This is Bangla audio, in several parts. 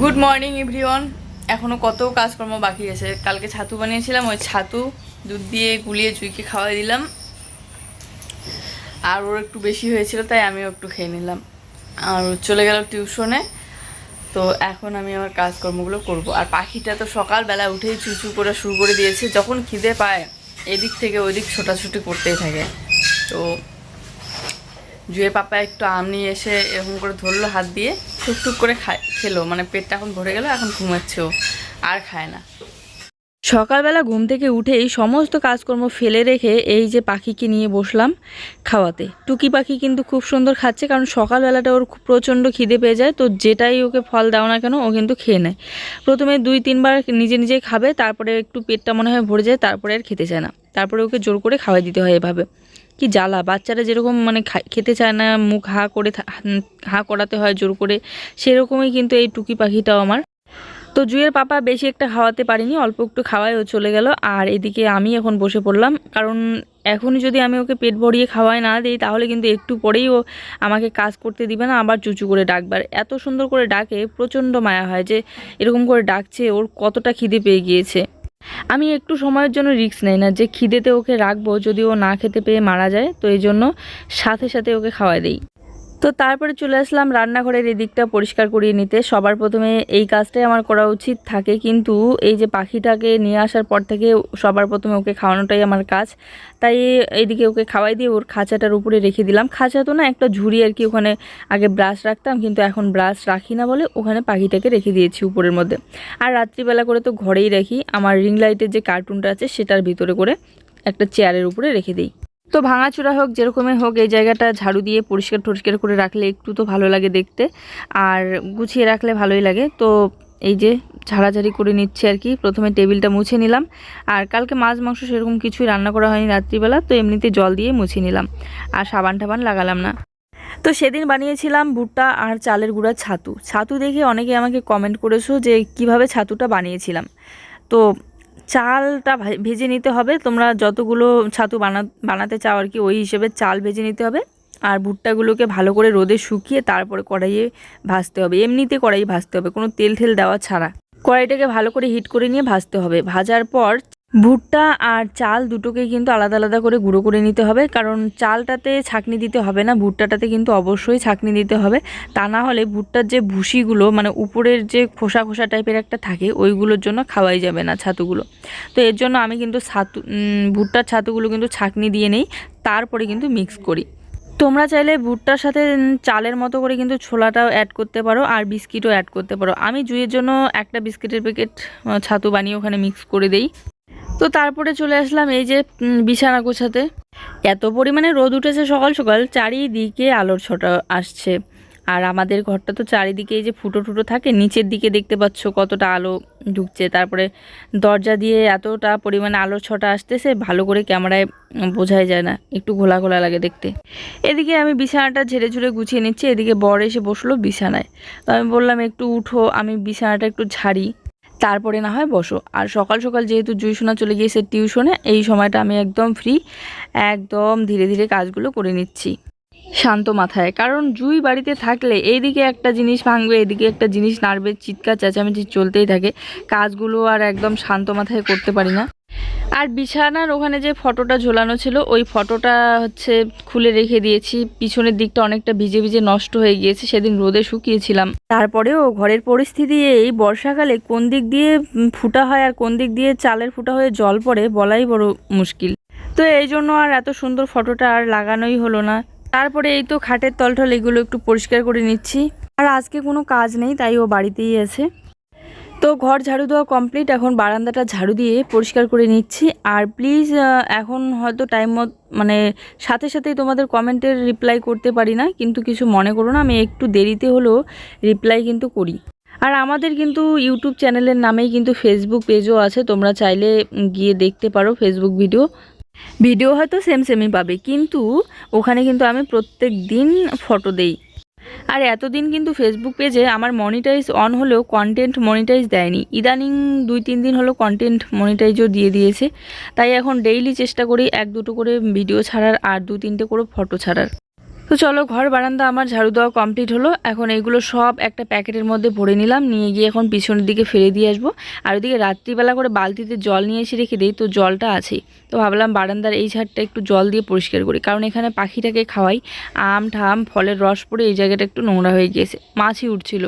গুড মর্নিং এভরিওয়ান এখনও কত কাজকর্ম বাকি আছে? কালকে ছাতু বানিয়েছিলাম, ওই ছাতু, দুধ দিয়ে গুলিয়ে চুইকে খাওয়াই দিলাম। আর ওর একটু বেশি হয়েছিল, তাই আমিও একটু খেয়ে নিলাম। আর চলে গেল টিউশনে, তো এখন আমি আমার কাজকর্মগুলো করব। আর পাখিটা তো সকালবেলা উঠেই চুচু করে শুরু করে দিয়েছে, যখন খিদে পায়, এদিক থেকে ওইদিক ছোটাছুটি করতেই থাকে। তো জুয়ে পাপা একটু আম নিয়ে এসে এরকম করে ধরলো, হাত দিয়ে টুকটুক করে খায়, খেলো। মানে পেটটা এখন ভরে গেল, এখন ঘুমাচ্ছে ও, আর খায় না। সকালবেলা ঘুম থেকে উঠেই সমস্ত কাজকর্ম ফেলে রেখে এই যে পাখিকে নিয়ে বসলাম খাওয়াতে। টুকি পাখি কিন্তু খুব সুন্দর খাচ্ছে, কারণ সকালবেলাটা ওর খুব প্রচণ্ড খিদে পেয়ে যায়, তো যেটাই ওকে ফল দাও না কেন ও কিন্তু খেয়ে নেয়। প্রথমে দুই, তিনবার নিজে নিজে খাবে, তারপরে একটু পেটটা মনে হয় ভরে যায়, তারপরে আর খেতে চায় না। তারপরে ওকে জোর করে খাওয়াই দিতে হয় এভাবে। কি জ্বালা? বাচ্চারা যেরকম মানে খেতে চায় না, মুখ হা করে হা করাতে হয় জোর করে, সেরকমই কিন্তু এই টুকি পাখিটাও আমার। তো জুয়ের পাপা বেশি একটা খাওয়াতে পারিনি, অল্প একটু খাওয়ায় ও চলে গেল। আর এদিকে আমি এখন বসে পড়লাম, কারণ এখনই যদি আমি ওকে পেট ভরিয়ে খাওয়াই না দিই, তাহলে কিন্তু একটু পরেই ও আমাকে কাজ করতে দিবে না, আবার চুচু করে ডাকবার এত সুন্দর করে ডাকে, প্রচণ্ড মায়া হয় যে, এরকম করে ডাকছে, ওর কতটা খিদে পেয়ে গিয়েছে। আমি একটু সময়ের জন্য রিস্ক নেই না, যে খিদেতে ওকে রাখব, যদি ও না খেতে পেয়ে মারা যায়, তো এই জন্য সাথে সাথে ওকে খাওয়াই দিই। তো তারপরে চলে আসলাম রান্নাঘরের এদিকটা পরিষ্কার করিয়ে নিতে। সবার প্রথমে এই কাজটাই আমার করা উচিত থাকে, কিন্তু এই যে পাখিটাকে নিয়ে আসার পর থেকে সবার প্রথমে ওকে খাওয়ানোটাই আমার কাজ। তাই এইদিকে ওকে খাওয়াই দিয়ে ওর খাঁচাটার উপরে রেখে দিলাম। খাঁচা তো না, একটা ঝুড়ি আর কি ওখানে আগে ব্রাশ রাখতাম, কিন্তু এখন ব্রাশ রাখি না বলে ওখানে পাখিটাকে রেখে দিয়েছি উপরের মধ্যে। আর রাত্রিবেলা করে তো ঘরেই রাখি। আমার রিং লাইটের যে কার্টুনটা আছে সেটার ভিতরে করে একটা চেয়ারের উপরে রেখে দিই। তো ভাঙাচোরা হোক, যেরকমই হোক, এই জায়গাটা ঝাড়ু দিয়ে পরিষ্কার টরিষ্কার করে রাখলে একটু তো ভালো লাগে দেখতে। আর গুছিয়ে রাখলে ভালোই লাগে। তো এই যে ঝাড়াঝাড়ি করে নিচ্ছে আর কি। প্রথমে টেবিলটা মুছে নিলাম। আর কালকে মাছ, মাংস সেরকম কিছুই রান্না করা হয়নি রাত্রিবেলা, তো এমনিতে জল দিয়ে মুছে নিলাম। আর সাবান টাবান লাগালাম না। তো সেদিন বানিয়েছিলাম ভুট্টা আর চালের গুঁড়া ছাতু। ছাতু দেখে অনেকে আমাকে কমেন্ট করেছ যে কীভাবে ছাতুটা বানিয়েছিলাম। তো চালটা ভেজে নিতে হবে। তোমরা যতগুলো ছাতু বানা, বানাতে চাও আর কি, ওই হিসেবে চাল ভেজে নিতে হবে। আর ভুট্টাগুলোকে ভালো করে রোদে শুকিয়ে তারপরে কড়াইয়ে ভাজতে হবে। এমনিতে কড়াই ভাজতে হবে, কোনো তেল ঠেল দেওয়া ছাড়া। কড়াইটাকে ভালো করে হিট করে নিয়ে ভাজতে হবে। ভাজার পর ভুট্টা আর চাল দুটোকে কিন্তু আলাদা আলাদা করে গুঁড়ো করে নিতে হবে। কারণ চালটাতে ছাকনি দিতে হবে না, ভুট্টাটাতে কিন্তু অবশ্যই ছাকনি দিতে হবে। তা না হলে ভুট্টার যে ভুসিগুলো মানে উপরের যে খোসা খোসা টাইপের একটা থাকে, ওইগুলোর জন্য খাওয়াই যাবে না ছাতুগুলো। তো এর জন্য আমি কিন্তু ছাতু ভুট্টার ছাতুগুলো কিন্তু ছাকনি দিয়ে নেই, তারপরে কিন্তু মিক্স করি। তোমরা চাইলে ভুট্টার সাথে চালের মতো করে কিন্তু ছোলাটাও অ্যাড করতে পারো আর বিস্কিটও অ্যাড করতে পারো। আমি জুইয়ের জন্য একটা বিস্কিটের প্যাকেট ছাতু বানিয়ে ওখানে মিক্স করে দেই। তো তারপরে চলে আসলাম এই যে বিছানা গোছাতে। এত পরিমাণে রোদ উঠেছে সকাল সকাল, চারিদিকে আলোর ছটা আসছে। আর আমাদের ঘরটা তো চারিদিকে এই যে ফুটো টুটো থাকে, নিচের দিকে দেখতে পাচ্ছ কতটা আলো ঢুকছে। তারপরে দরজা দিয়ে এতটা পরিমাণে আলোর ছটা আসতেছে, ভালো করে ক্যামেরায় বোঝাই যায় না। একটু ঘোলা ঘোলা লাগে দেখতে। এদিকে আমি বিছানাটা ঝেড়ে ঝুড়ে গুছিয়ে নিচ্ছি, এদিকে বর এসে বসল বিছানায়। তো আমি বললাম, একটু উঠো, আমি বিছানাটা একটু ঝাড়ি। তারপরে না হয় বসো। আর সকাল সকাল যেহেতু জুইশোনা চলে গিয়েছে টিউশনে, এই সময়টা আমি একদম ফ্রি একদম ধীরে ধীরে কাজগুলো করে নিচ্ছি। শান্ত মাথায়, কারণ জুই বাড়িতে থাকলে এইদিকে একটা জিনিস ভাঙবে এদিকে একটা জিনিস নাড়বে, চিৎকার, চেঁচামেচি চলতেই থাকে। কাজগুলো আর একদম শান্ত মাথায় করতে পারি না। আর বিছানার ওখানে যে ফটোটা ঝোলানো ছিল, ওই ফটোটা হচ্ছে খুলে রেখে দিয়েছি। পিছনের দিকটা অনেকটা ভিজে ভিজে নষ্ট হয়ে গিয়েছে, সেদিন রোদে শুকিয়েছিলাম। তারপরেও ঘরের পরিস্থিতি এই বর্ষাকালে কোন দিক দিয়ে ফুটা হয় আর কোন দিক দিয়ে চালের ফুটা হয়ে জল পড়ে বলাই বড় মুশকিল। তো এই জন্য আর এত সুন্দর ফটোটা আর লাগানোই হলো না। তারপরে এই তো খাটের তলটল এগুলো একটু পরিষ্কার করে নিচ্ছি। আর আজকে কোনো কাজ নেই, তাই ও বাড়িতেই আছে। তো ঘর ঝাড়ু দেওয়া কমপ্লিট এখন বারান্দাটা ঝাড়ু দিয়ে পরিষ্কার করে নিচ্ছি। আর প্লিজ এখন হয়তো টাইম মত মানে সাথে সাথেই তোমাদের কমেন্টের রিপ্লাই করতে পারি না, কিন্তু কিছু মনে করো না, আমি একটু দেরিতে হলেও রিপ্লাই কিন্তু করি। আর আমাদের কিন্তু ইউটিউব চ্যানেলের নামেই কিন্তু ফেসবুক পেজও আছে, তোমরা চাইলে গিয়ে দেখতে পারো ফেসবুক ভিডিও ভিডিও হয়তো সেম সেমই পাবে, কিন্তু ওখানে কিন্তু আমি প্রত্যেক দিন ফটো দেই। আর এতদিন কিন্তু ফেসবুক পেজে আমার মনিটাইজ অন হলেও কন্টেন্ট মনিটাইজ দেয়নি। ইদানিং দুই, তিন দিন হলো কন্টেন্ট মনিটাইজও দিয়ে দিয়েছে। তাই এখন ডেইলি চেষ্টা করি এক দুটো করে ভিডিও ছাড়ার আর দু তিনটে করে ফটো ছাড়ার। তো চলো ঘর, বারান্দা আমার, ঝাড়ু দেওয়া কমপ্লিট হলো। এখন এইগুলো সব একটা প্যাকেটের মধ্যে ভরে নিলাম, নিয়ে গিয়ে এখন পিছনের দিকে ফেলে দিয়ে আসব। আর ওদিকে রাত্রিবেলা করে বালতিতে জল নিয়ে এসে রেখে দিই, তো জলটা আছেই। তো ভাবলাম বারান্দার এই ঝাড়টা একটু জল দিয়ে পরিষ্কার করি, কারণ এখানে পাখিটাকে খাওয়াই। আম, ঠাম, ফলের রস পড়ে এই জায়গাটা একটু নোংরা হয়ে গিয়েছে মাছি উঠছিল।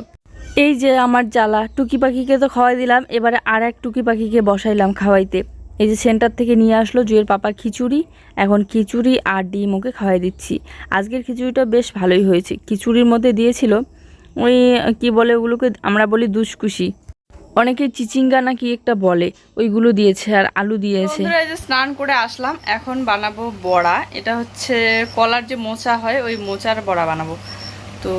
এই যে আমার জ্বালা, টুকি পাখিকে তো খাওয়াই দিলাম, এবারে আর এক টুকি পাখিকে বসাইলাম খাওয়াইতে। এই যে সেন্টার থেকে নিয়ে আসলো জুয়ের পাপা খিচুড়ি, এখন খিচুড়ি আর ডিম ওকে খাওয়াই দিচ্ছি। আজকের খিচুড়িটা বেশ ভালোই হয়েছে। খিচুড়ির মধ্যে দিয়েছিল ওই, কি বলে ওগুলোকে, আমরা বলি দুষ্কুশি অনেকে চিচিঙ্গা না কি একটা বলে, ওইগুলো দিয়েছে আর আলু দিয়েছে। এই যে স্নান করে আসলাম, এখন বানাবো বড়া। এটা হচ্ছে কলার যে মোচা হয়, ওই মোচার বড়া বানাবো। তো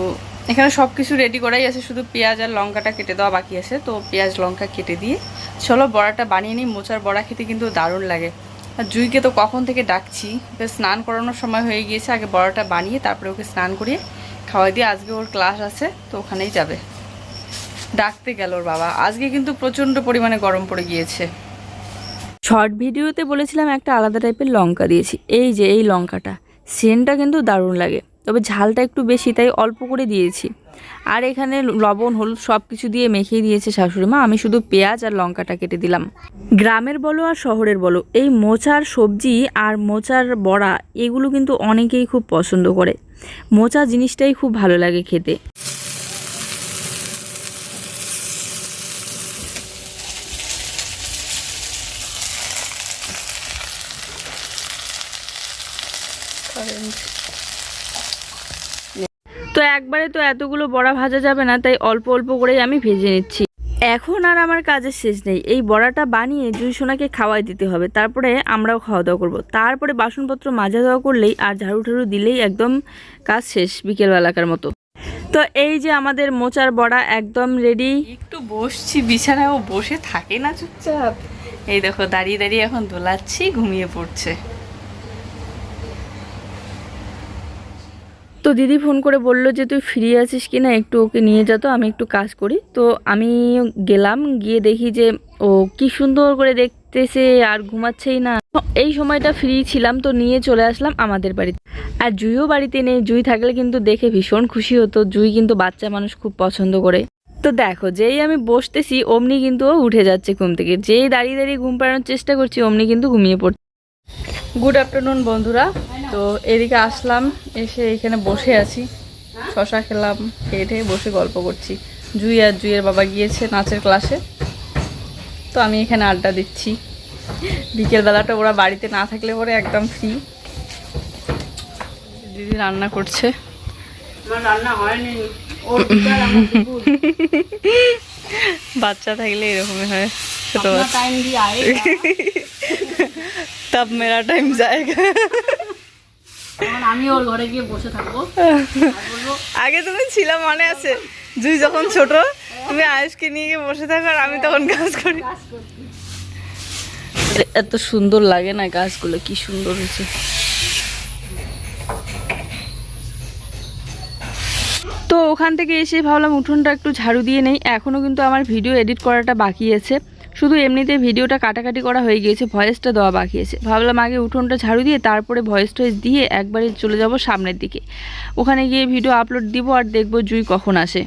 এখানে সব কিছু রেডি করাই আছে, শুধু পেঁয়াজ আর লঙ্কাটা কেটে দেওয়া বাকি আছে। তো পেঁয়াজ, লঙ্কা কেটে দিয়ে চলো বড়াটা বানিয়ে নিই, মোচার বড়া খেতে কিন্তু দারুণ লাগে। আর জুইকে তো কখন থেকে ডাকছি স্নান করানোর সময় হয়ে গিয়েছে, আগে বড়াটা বানিয়ে তারপরে ওকে স্নান করিয়ে খাওয়াই দিয়ে আজকে ওর ক্লাস আছে, তো ওখানেই যাবে। ডাকতে গেল ওর বাবা। আজকে কিন্তু প্রচণ্ড পরিমাণে গরম পড়ে গিয়েছে। শর্ট ভিডিওতে বলেছিলাম একটা আলাদা টাইপের লঙ্কা দিয়েছি। এই যে, এই লঙ্কাটা। সেন্টটা কিন্তু দারুণ লাগে। তবে ঝালটা একটু বেশি, তাই অল্প করে দিয়েছি। আর এখানে লবণ, হলুদ সব কিছু দিয়ে মেখিয়ে দিয়েছে শাশুড়ি মা। আমি শুধু পেঁয়াজ আর লঙ্কাটা কেটে দিলাম। গ্রামের বলো আর শহরের বলো, এই মোচার সবজি আর মোচার বড়া, এগুলো কিন্তু অনেকেই খুব পছন্দ করে। মোচা জিনিসটাই খুব ভালো লাগে খেতে। তো একবারে তো এতগুলো বড়া ভাজা যাবে না, তাই অল্প অল্প করেই আমি ভেজে নিচ্ছি। এখন আর আমার কাজের শেষ নেই, এই বড়াটা বানিয়ে জুই সোনাকে খাওয়াই দিতে হবে, তারপরে আমরাও খাওয়া দাওয়া করব। তারপরে বাসনপত্র মাজা দেওয়া করলেই আর ঝাড়ু ঠাড়ু দিলেই একদম কাজ শেষ বিকেলবেলাকার মতো। তো এই যে আমাদের মোচার বড়া একদম রেডি একটু বসছি, বিছানায় বসে থাকে না চুপচাপ। এই দেখো, দাঁড়িয়ে দাঁড়িয়ে এখন দোলাচ্ছি, ঘুমিয়ে পড়ছে। তো দিদি ফোন করে বলল যে, তুই ফ্রি আছিস কি না একটু ওকে নিয়ে যা তো, আমি একটু কাজ করি। তো আমি গেলাম, গিয়ে দেখি যে, ও কি সুন্দর করে দেখতেছে, আর ঘুমাচ্ছেই না। এই সময়টা ফ্রি ছিলাম, তো নিয়ে চলে আসলাম আমাদের বাড়িতে। আর জুইও বাড়িতে নেই, জুই থাকলে কিন্তু দেখে ভীষণ খুশি হতো। জুই কিন্তু বাচ্চা মানুষ খুব পছন্দ করে। তো দেখো, যেই আমি বসতেছি, অমনি কিন্তু ও উঠে যাচ্ছে ঘুম থেকে। যেই দাঁড়িয়ে দাঁড়িয়ে ঘুম পাড়ানোর চেষ্টা করছি, অমনি কিন্তু ঘুমিয়ে পড়ছে। গুড আফটারনুন বন্ধুরা। তো এদিকে আসলাম এসে এখানে বসে আছি। শশা খেলাম খেয়ে ঠেয়ে বসে গল্প করছি। জুই আর জুইয়ের বাবা গিয়েছে নাচের ক্লাসে। তো আমি এখানে আড্ডা দিচ্ছি। বিকেলবেলাটা ওরা বাড়িতে না থাকলে পরে একদম ফ্রি দিদি রান্না করছে। রান্না হয়নি। বাচ্চা থাকলে এরকমই হয় ছোট अपना বাচ্চা टाइम भी आएगा তব মেরা টাইম জায়গা তখন আমি ওর ঘরে গিয়ে বসে থাকবো আর বলবো আগে তুমি ছিল মনে আছে জুই যখন ছোট তুমি আয়ুষকে নিয়ে গিয়ে বসে থাকো আর আমি তখন কাজ করি কাজ করতে এত সুন্দর লাগে না গাছগুলো কি সুন্দর হয়েছে তো ওখান থেকে এসে ভাবলাম উঠোনটা একটু ঝাড়ু দিয়ে নেই এখনও কিন্তু আমার ভিডিও এডিট করাটা বাকি আছে শুধু এমনিতে ভিডিওটা কাটাকাটি করা হয়ে গিয়েছে ভয়েসটা দেওয়া বাকি আছে। ভাবলাম আগে উঠোনটা ঝাড়ু দিয়ে তারপরে ভয়েস টয়েস দিয়ে একবারে চলে যাব সামনের দিকে। ওখানে গিয়ে ভিডিও আপলোড দিব আর দেখব জুই কখন আসে।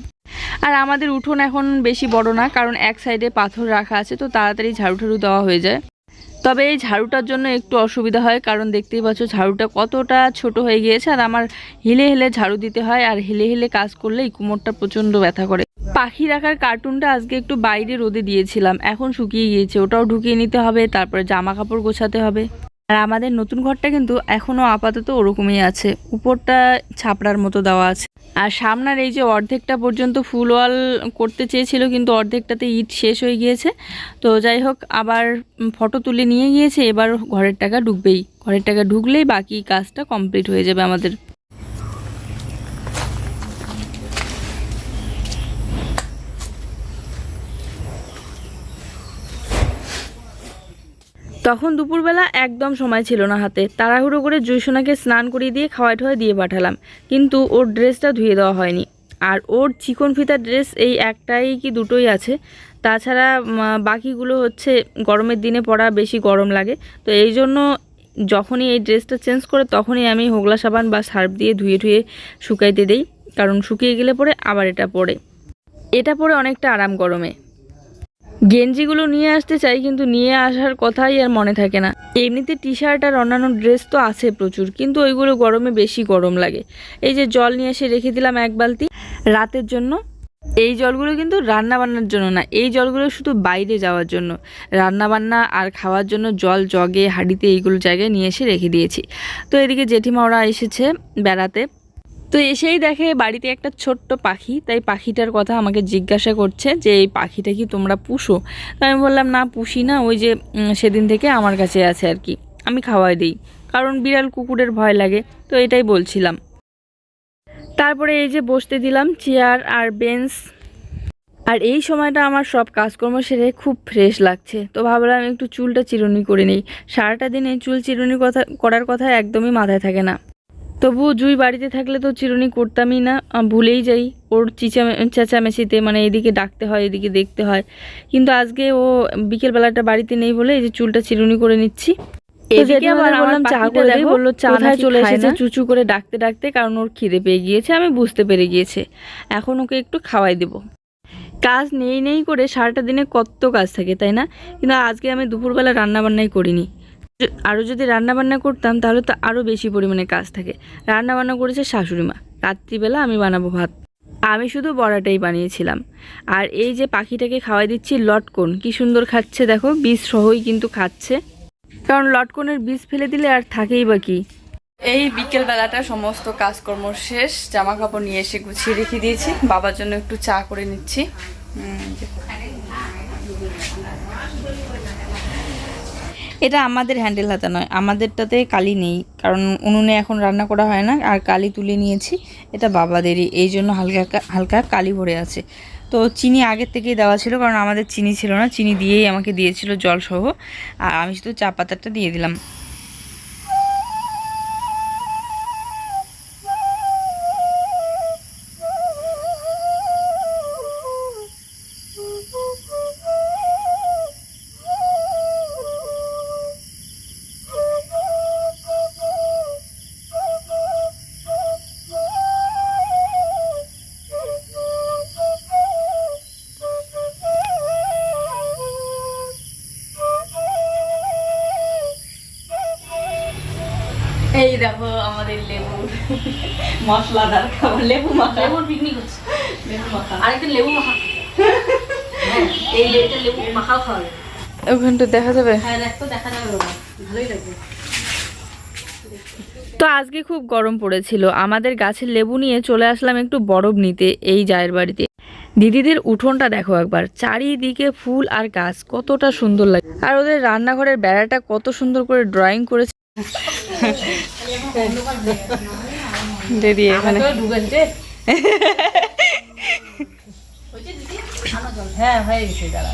আর আমাদের উঠোন এখন বেশি বড় না, কারণ এক সাইডে পাথর রাখা আছে, তো তাড়াতাড়ি ঝাড়ু ঠাড়ু দেওয়া হয়ে যায়। তবে এই ঝাড়ুটার জন্য একটু অসুবিধা হয়, কারণ দেখতেই পাচ্ছ ঝাড়ুটা কতটা ছোট হয়ে গিয়েছে আর আমার হিলে হিলে ঝাড়ু দিতে হয়, আর হিলে হিলে কাজ করলে এই কোমরটা প্রচণ্ড ব্যথা করে। পাখি রাখার কার্টুনটা আজকে একটু বাইরে রোদে দিয়েছিলাম। এখন শুকিয়ে গিয়েছে, ওটাও ঢুকিয়ে নিতে হবে, তারপরে জামা কাপড় গোছাতে হবে। আর আমাদের নতুন ঘরটা কিন্তু এখনও আপাতত ওরকমই আছে। উপরটা ছাপড়ার মতো দেওয়া আছে। আর সামনের এই যে অর্ধেকটা পর্যন্ত ফুল ওয়াল করতে চেয়েছিল, কিন্তু অর্ধেকটাতে ইট শেষ হয়ে গিয়েছে। তো যাই হোক, আবার ফটো তুলে নিয়ে গিয়েছে, এবার ঘরের টাকা ঢুকবেই। ঘরের টাকা ঢুকলেই বাকি কাজটা কমপ্লিট হয়ে যাবে আমাদের। তখন দুপুরবেলা একদম সময় ছিল না হাতে। তাড়াহুড়ো করে জুইসোনাকে স্নান করিয়ে দিয়ে খাওয়াই ঠাওয়াই দিয়ে পাঠালাম। কিন্তু ওর ড্রেসটা ধুয়ে দেওয়া হয়নি। আর ওর চিকন ফিতার ড্রেস এই একটাই কি দুটোই আছে। তাছাড়া বাকিগুলো হচ্ছে গরমের দিনে পরা বেশি গরম লাগে। তো এই জন্য যখনই এই ড্রেসটা চেঞ্জ করে তখনই আমি হোগলা সাবান বা সার্ফ দিয়ে ধুয়ে ধুয়ে শুকাইতে দেই। কারণ শুকিয়ে গেলে পরে আবার এটা পরে। এটা পরে অনেকটা আরাম গরমে। গেঞ্জিগুলো নিয়ে আসতে চাই, কিন্তু নিয়ে আসার কথাই আর মনে থাকে না। এমনিতে টি শার্ট আর অন্যান্য ড্রেস তো আছে প্রচুর, কিন্তু ওইগুলো গরমে বেশি গরম লাগে। এই যে জল নিয়ে এসে রেখে দিলাম এক বালতি রাতের জন্য। এই জলগুলো কিন্তু রান্না বান্নার জন্য না, এই জলগুলো শুধু বাইরে যাওয়ার জন্য। রান্না বান্না আর খাওয়ার জন্য জল, জগে, হাঁড়িতে এইগুলো জায়গায় নিয়ে এসে রেখে দিয়েছি। তো এদিকে জেঠিমা ওরা এসেছে বেড়াতে। তো এসেই দেখে বাড়িতে একটা ছোট্ট পাখি, তাই পাখিটার কথা আমাকে জিজ্ঞাসা করছে যে, এই পাখিটা কি তোমরা পুষো? তো আমি বললাম, না, পুষি না, ওই যে সেদিন থেকে আমার কাছে আছে আর কি, আমি খাওয়াই দিই, কারণ বিড়াল কুকুরের ভয় লাগে। তো এটাই বলছিলাম। তারপরে এই যে বসতে দিলাম, চেয়ার আর বেঞ্চ। আর এই সময়টা আমার সব কাজকর্ম সেরে খুব ফ্রেশ লাগছে। তো ভাবলাম একটু চুলটা চিরুনি করে নিই, সারাটা দিনে চুল চিরুনি কথা, করার কথা একদমই মাথায় থাকে না। তবুও জুই বাড়িতে থাকলে তো চিরুনি করতামই না ভুলেই যাই। ওর চিচা চেঁচামেচিতে মানে এদিকে ডাকতে হয় এদিকে দেখতে হয়। কিন্তু আজকে ও বিকেলবেলাটা বাড়িতে নেই বলে এই যে চুলটা চিরুনি করে নিচ্ছি। এদিকে আবার বললাম চা করে দেই বলল চা কোথায় চলে এসেছে চুচু করে ডাকতে ডাকতে কারণ ওর খিদে পেয়ে গিয়েছে আমি বুঝতে পেরে গিয়েছে। এখন ওকে একটু খাওয়াই দেবো। কাজ নেই নেই করে সারাটা দিনে কত কাজ থাকে তাই না? কিন্তু আজকে আমি দুপুরবেলা রান্না বান্নাই করিনি। আরও যদি রান্না বান্না করতাম, তাহলে তো আরও বেশি পরিমাণে কাজ থাকে। রান্নাবান্না করেছে শাশুড়ি মা রাত্রিবেলা আমি বানাবো ভাত। আমি শুধু বড়াটাই বানিয়েছিলাম। আর এই যে পাখিটাকে খাওয়াই দিচ্ছি, লটকন, কি সুন্দর খাচ্ছে দেখো, বীজ সহই কিন্তু খাচ্ছে। কারণ লটকনের বীজ ফেলে দিলে আর থাকেই বা কি? এই বিকেল বেলাটা সমস্ত কাজকর্ম শেষ জামা কাপড় নিয়ে এসে গুছিয়ে রেখে দিয়েছি। বাবার জন্য একটু চা করে নিচ্ছি। এটা আমাদের হ্যান্ডেল হাতে নয়, আমাদেরটাতে কালি নেই, কারণ উনুনে এখন রান্না করা হয় না, আর কালি তুলে নিয়েছি, এটা বাবাদেরই, এই জন্য হালকা হালকা কালি ভরে আছে। তো চিনি আগের থেকেই দেওয়া ছিল, কারণ আমাদের চিনি ছিল না, চিনি দিয়েই আমাকে দিয়েছিল জলসহ, আর আমি শুধু চা পাতাটা দিয়ে দিলাম। আমাদের লেবু মশলাদার খাবার লেবু মাখা। লেবুর পিকনিক হচ্ছে। লেবু মাখা। আরেকদিন লেবু মাখা। হ্যাঁ এই লেবুটা লেবু মাখাও ওখানটা দেখা যাবে? হ্যাঁ দেখ তো দেখা যাবে ভালোই লাগবে। তো আজকে খুব গরম পড়েছিল। আমাদের গাছের লেবু নিয়ে চলে আসলাম একটু বরফ নিতে এই জায়ের বাড়িতে। দিদিদের উঠোনটা দেখো একবার। চারিদিকে ফুল আর গাছ কতটা সুন্দর লাগে আর ওদের রান্নাঘরের বেড়াটা কত সুন্দর করে ড্রয়িং করেছে। দিদি এখানে। হ্যাঁ হয়ে গেছে দাঁড়া।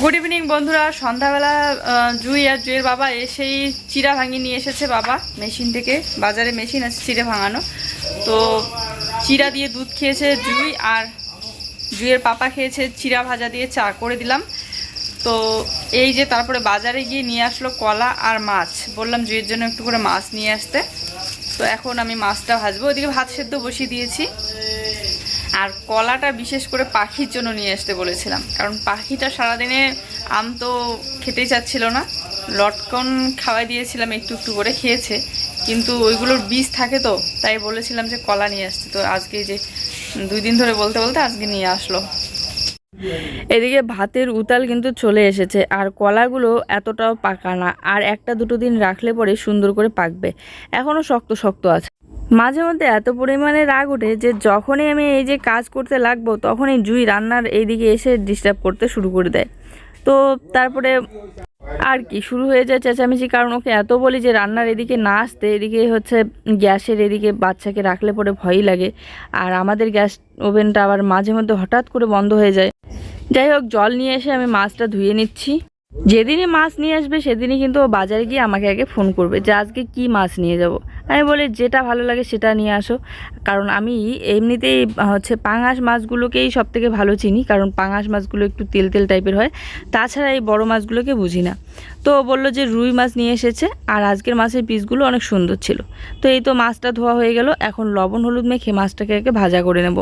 গুড ইভিনিং বন্ধুরা। সন্ধ্যাবেলা জুই আর জুইয়ের বাবা এসেই চিরা ভাঙি নিয়ে এসেছে বাবা মেশিন থেকে। বাজারে মেশিন আছে চিড়ে ভাঙানো। তো চিরা দিয়ে দুধ খেয়েছে জুই আর জুইয়ের পাপা খেয়েছে চিরা ভাজা দিয়ে চা করে দিলাম। তো এই যে তারপরে বাজারে গিয়ে নিয়ে আসলো কলা আর মাছ। বললাম জুয়ের জন্য একটু করে মাছ নিয়ে আসতে। তো এখন আমি মাছটা ভাজবো। ওইদিকে ভাত সেদ্ধ বসিয়ে দিয়েছি। আর কলাটা বিশেষ করে পাখির জন্য নিয়ে আসতে বলেছিলাম। কারণ পাখিটা সারাদিনে আম তো খেতেই চাচ্ছিল না। লটকন খাওয়াই দিয়েছিলাম একটু একটু করে খেয়েছে। কিন্তু ওইগুলোর বীজ থাকে তো, তাই বলেছিলাম যে কলা নিয়ে আসতে। তো আজকে যে দুই দিন ধরে বলতে বলতে আজকে নিয়ে আসলো। এদিকে ভাতের উতাল কিন্তু চলে এসেছে, আর কলাগুলো এতটাও পাকা না, আর একটা দুটো দিন রাখলে পরে সুন্দর করে পাকবে। এখনও শক্ত শক্ত আছে। মাঝে মধ্যে এত পরিমাণে রাগ ওঠে যে যখনই আমি এই যে কাজ করতে লাগবো, তখনই জুই রান্নার এইদিকে এসে ডিস্টার্ব করতে শুরু করে দেয়। তো তারপরে আর কি, শুরু হয়ে যায় চেঁচামেচি, কারণ ওকে এত বলি যে রান্নার এদিকে না আসতে, এদিকে হচ্ছে গ্যাসের এদিকে বাচ্চাকে রাখলে পরে ভয়ই লাগে। আর আমাদের গ্যাস ওভেনটা আবার মাঝে মধ্যে হঠাৎ করে বন্ধ হয়ে যায়। যাই হোক, জল নিয়ে এসে আমি মাছটা ধুয়ে নিচ্ছি। যেদিনই মাছ নিয়ে আসবে, সেদিনই কিন্তু ও বাজারে গিয়ে আমাকে আগে ফোন করবে যে আজকে কি মাছ নিয়ে যাব। আমি বলি, যেটা ভালো লাগে সেটা নিয়ে আসো। কারণ আমি এমনিতেই, হচ্ছে পাঙাশ মাছগুলোকেই সব থেকে ভালো চিনি, কারণ পাঙাশ মাছগুলো একটু তেল তেল টাইপের হয়। তাছাড়া এই বড় মাছগুলোকে বুঝি না। তো বলল যে রুই মাছ নিয়ে এসেছে, আর আজকের মাছের পিসগুলো অনেক সুন্দর ছিল। তো এই তো মাছটা ধোয়া হয়ে গেল, এখন লবণ, হলুদ মেখে মাছটাকে আগে ভাজা করে নেব।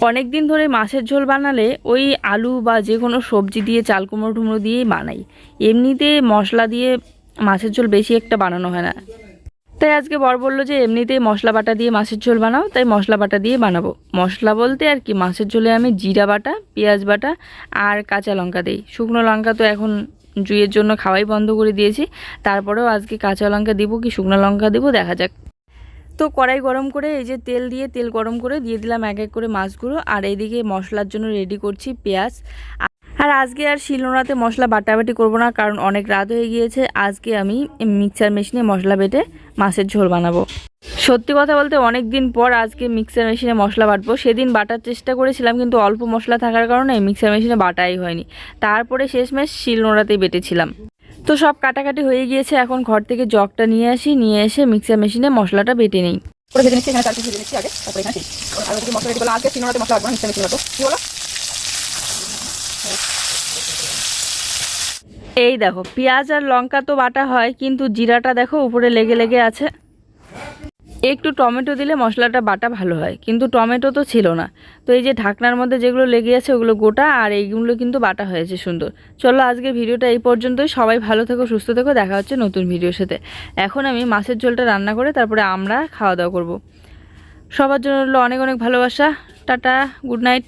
অনেক দিন ধরে মাছের ঝোল বানালে ওই আলু বা যে কোনো সবজি দিয়ে চাল কুমড়ো টুমড়ো দিয়েই বানাই। এমনিতে মশলা দিয়ে মাছের ঝোল বেশি একটা বানানো হয় না। তাই আজকে বর বলল যে এমনিতেই মশলা বাটা দিয়ে মাছের ঝোল বানাও, তাই মশলা বাটা দিয়ে বানাবো। মশলা বলতে আর কি, মাছের ঝোলে আমি জিরা বাটা, পেঁয়াজ বাটা আর কাঁচা লঙ্কা দিই। শুকনো লঙ্কা তো এখন জুইয়ের জন্য খাওয়াই বন্ধ করে দিয়েছি। তারপরেও আজকে কাঁচা লঙ্কা দিব কি শুকনো লঙ্কা দিব দেখা যাক। তো কড়াই গরম করে এই যে তেল দিয়ে, তেল গরম করে দিয়ে দিলাম এক এক করে মাছগুলো। আর এইদিকে মশলার জন্য রেডি করছি পেঁয়াজ। আর আজকে আর শিলনোড়াতে মশলা বাটাবাটি করব না, কারণ অনেক রাত হয়ে গিয়েছে। আজকে আমি মিক্সার মেশিনে মশলা বেটে মাছের ঝোল বানাবো। সত্যি কথা বলতে অনেক দিন পর আজকে মিক্সার মেশিনে মশলা বাটবো। সেদিন বাটার চেষ্টা করেছিলাম, কিন্তু অল্প মশলা থাকার কারণে মিক্সার মেশিনে বাটাই হয়নি। তারপরে শেষমেশ শিলনোড়াতেই বেটেছিলাম। তো সব কাটাকাটি হয়ে গিয়েছে এখন ঘর থেকে জগটা নিয়ে আসি নিয়ে এসে মিক্সার মেশিনে মশলাটা বেটে নিই। করে ভেজে নিচ্ছি এখানে চার ভেজে নিচ্ছি আগে তারপরে এখানে আর ওদিকে মশলা রেডি করলাম আজকে সিনোরাতে মশলা রাখব মিক্সে মিক্সি কি বলো? এই দেখো পেঁয়াজ আর লঙ্কা তো বাটা হয় কিন্তু জিরাটা দেখো উপরে লেগে লেগে আছে। একটু টমেটো দিলে মশলাটা বাটা ভালো হয়, কিন্তু টমেটো তো ছিল না। তো এই যে ঢাকনার মধ্যে যেগুলো লেগে আছে ওগুলো গোটা আর এইগুলো কিন্তু বাটা হয়েছে সুন্দর। চলো আজকে ভিডিওটা এই পর্যন্তই। সবাই ভালো থেকো, সুস্থ থেকো। দেখা হচ্ছে নতুন ভিডিওর সাথে। এখন আমি মাছের ঝোলটা রান্না করে তারপরে আমরা খাওয়া দাওয়া করব। সবার জন্য হলো অনেক অনেক ভালোবাসা। Tata, good night.